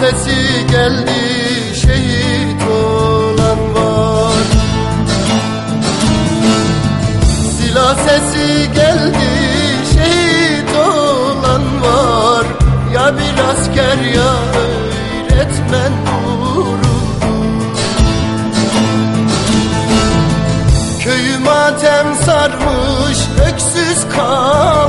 Silah sesi geldi şehit olan var. Silah sesi geldi şehit olan var. Ya bir asker ya öğretmen vuruldu Köyü matem sarmış öksüz kal.